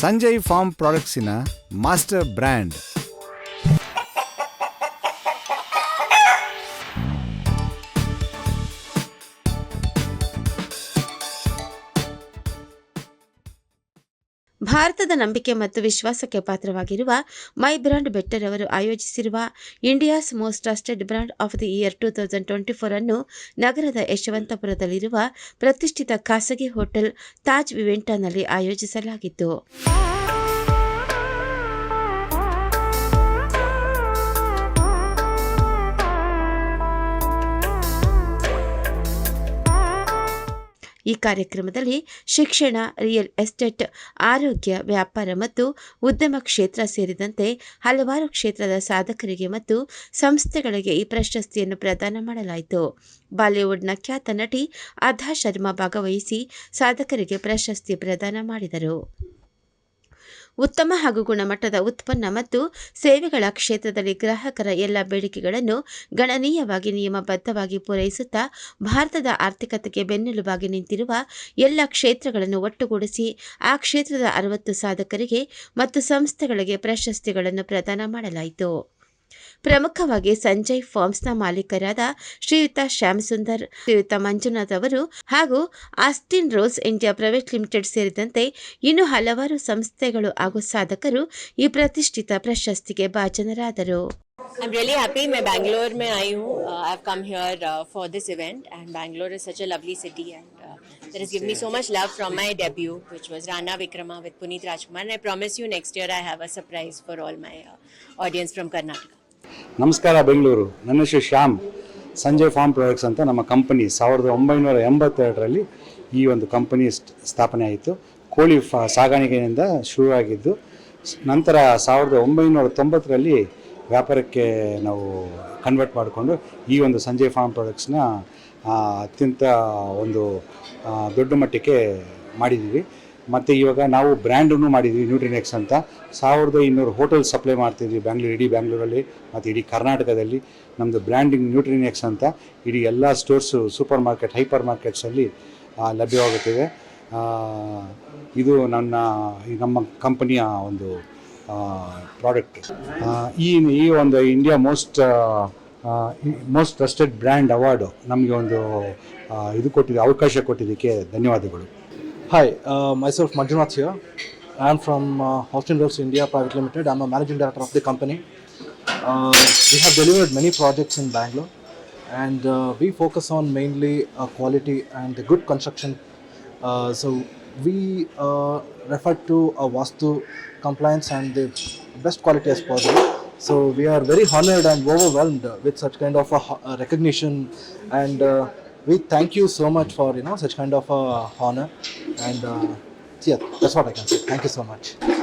Sanjay farm ಪ್ರಾಡಕ್ಟ್ಸಿನ master brand. ಭಾರತದ ನಂಬಿಕೆ ಮತ್ತು ವಿಶ್ವಾಸಕ್ಕೆ ಪಾತ್ರವಾಗಿರುವ ಮೈ ಬ್ರಾಂಡ್ ಬೆಟ್ಟರ್ ಅವರು ಆಯೋಜಿಸಿರುವ India's most trusted brand of the year two thousand twenty four ಅನ್ನು ನಗರದ ಯಶವಂತಪುರದಲ್ಲಿರುವ ಪ್ರತಿಷ್ಠಿತ ಖಾಸಗಿ ಹೋಟೆಲ್ ತಾಜ್ ವಿವೆಂಟಾನಲ್ಲಿ ಆಯೋಜಿಸಲಾಗಿತ್ತು. ಈ ಕಾರ್ಯಕ್ರಮದಲ್ಲಿ ಶಿಕ್ಷಣ, ರಿಯಲ್ ಎಸ್ಟೇಟ್, ಆರೋಗ್ಯ, ವ್ಯಾಪಾರ ಮತ್ತು ಉದ್ಯಮ ಕ್ಷೇತ್ರ ಸೇರಿದಂತೆ ಹಲವಾರು ಕ್ಷೇತ್ರದ ಸಾಧಕರಿಗೆ ಮತ್ತು ಸಂಸ್ಥೆಗಳಿಗೆ ಈ ಪ್ರಶಸ್ತಿಯನ್ನು ಪ್ರದಾನ ಮಾಡಲಾಯಿತು. ಬಾಲಿವುಡ್ನ ಖ್ಯಾತ ನಟಿ ಅಧಾ ಶರ್ಮಾ ಭಾಗವಹಿಸಿ ಸಾಧಕರಿಗೆ ಪ್ರಶಸ್ತಿ ಪ್ರದಾನ ಮಾಡಿದರು. ಉತ್ತಮ ಹಾಗೂ ಗುಣಮಟ್ಟದ ಉತ್ಪನ್ನ ಮತ್ತು ಸೇವೆಗಳ ಕ್ಷೇತ್ರದಲ್ಲಿ ಗ್ರಾಹಕರ ಎಲ್ಲ ಬೇಡಿಕೆಗಳನ್ನು ಗಣನೀಯವಾಗಿ ನಿಯಮಬದ್ಧವಾಗಿ ಪೂರೈಸುತ್ತಾ ಭಾರತದ ಆರ್ಥಿಕತೆಗೆ ಬೆನ್ನೆಲುಬಾಗಿ ನಿಂತಿರುವ ಎಲ್ಲ ಕ್ಷೇತ್ರಗಳನ್ನು ಒಟ್ಟುಗೂಡಿಸಿ ಆ ಕ್ಷೇತ್ರದ ಅರವತ್ತು ಸಾಧಕರಿಗೆ ಮತ್ತು ಸಂಸ್ಥೆಗಳಿಗೆ ಪ್ರಶಸ್ತಿಗಳನ್ನು ಪ್ರದಾನ ಮಾಡಲಾಯಿತು. ಪ್ರಮುಖವಾಗಿ ಸಂಜಯ್ ಫಾರ್ಮ್ಸ್ನ ಮಾಲೀಕರಾದ ಶ್ರೀಯುತ ಶ್ಯಾಮ್ ಸುಂದರ್ ಶ್ರೀಯುತ ಮಂಜುನಾಥ್ ಅವರು ಹಾಗೂ Austin Rose India private limited ಸೇರಿದಂತೆ ಇನ್ನು ಹಲವಾರು ಸಂಸ್ಥೆಗಳು ಹಾಗೂ ಸಾಧಕರು ಈ ಪ್ರತಿಷ್ಠಿತ ಪ್ರಶಸ್ತಿಗೆ ಭಾಜನರಾದರು I'm really happy. मैं बैंगलोर में आई हूँ. Uh, I've come here uh, for this event, and Bangalore is such a lovely city, and uh, that has given me so much love from my debut, which was Rana Vikrama with Puneet Rajkumar. And I promise you, next year I have a surprise for all my uh, audience from Karnataka. ನಮಸ್ಕಾರ ಬೆಂಗಳೂರು. ನನ್ನ ಹೆಸರು Shyam. Sanjay form products ಅಂತ ನಮ್ಮ company. ಸಾವಿರದ ಒಂಬೈನೂರ ಎಂಬತ್ತೆರಡರಲ್ಲಿ ಈ ಒಂದು company ಸ್ಥಾಪನೆ ಆಯಿತು. ಕೋಳಿ ಫಾ, ಸಾಗಾಣಿಕೆಯಿಂದ ಶುರುವಾಗಿದ್ದು ನಂತರ ಸಾವಿರದ ಒಂಬೈನೂರ ತೊಂಬತ್ತರಲ್ಲಿ ವ್ಯಾಪಾರಕ್ಕೆ ನಾವು ಕನ್ವರ್ಟ್ ಮಾಡಿಕೊಂಡು ಈ ಒಂದು ಸಂಜಯ್ ಫಾರ್ಮ್ ಪ್ರಾಡಕ್ಟ್ಸ್ನ ಅತ್ಯಂತ ಒಂದು ದೊಡ್ಡ ಮಟ್ಟಕ್ಕೆ ಮಾಡಿದ್ದೀವಿ. ಮತ್ತು ಇವಾಗ ನಾವು ಬ್ರ್ಯಾಂಡನ್ನು ಮಾಡಿದ್ವಿ ನ್ಯೂಟ್ರಿನೆಕ್ಸ್ ಅಂತ. ಸಾವಿರದ ಇನ್ನೂರು ಹೋಟೆಲ್ ಸಪ್ಲೈ ಮಾಡ್ತಿದ್ವಿ ಬ್ಯಾಂಗ್ಳೂರು ಇಡೀ ಬ್ಯಾಂಗ್ಳೂರಲ್ಲಿ ಮತ್ತು ಇಡೀ ಕರ್ನಾಟಕದಲ್ಲಿ. ನಮ್ಮದು ಬ್ರ್ಯಾಂಡಿಂಗ್ ನ್ಯೂಟ್ರಿನೆಕ್ಸ್ ಅಂತ. ಇಡೀ ಎಲ್ಲ ಸ್ಟೋರ್ಸು ಸೂಪರ್ ಮಾರ್ಕೆಟ್ ಹೈಪರ್ ಮಾರ್ಕೆಟ್ಸಲ್ಲಿ ಲಭ್ಯವಾಗುತ್ತಿದೆ. ಇದು ನನ್ನ ನಮ್ಮ ಕಂಪನಿಯ ಒಂದು ಪ್ರಾಡಕ್ಟ್ ಈ ಈ ಒಂದು India most most trusted brand award ನಮಗೆ ಒಂದು ಇದು ಕೊಟ್ಟಿದೆ, ಅವಕಾಶ ಕೊಟ್ಟಿದ್ದಕ್ಕೆ ಧನ್ಯವಾದಗಳು. Hi, uh, myself Manjunath here. I am from uh, Austin Rolls India Private Limited. I'm a managing director of the company. Uh, we have delivered many projects in Bangalore, and uh, we focus on mainly uh, quality and the good construction. Uh, so we uh, refer to a Vastu compliance and the best quality as possible. So we are very honored and overwhelmed with such kind of a ho- uh, recognition, and uh, we thank you so much for you know such kind of a honor. And uh, yeah, that's what I can say. Thank you so much.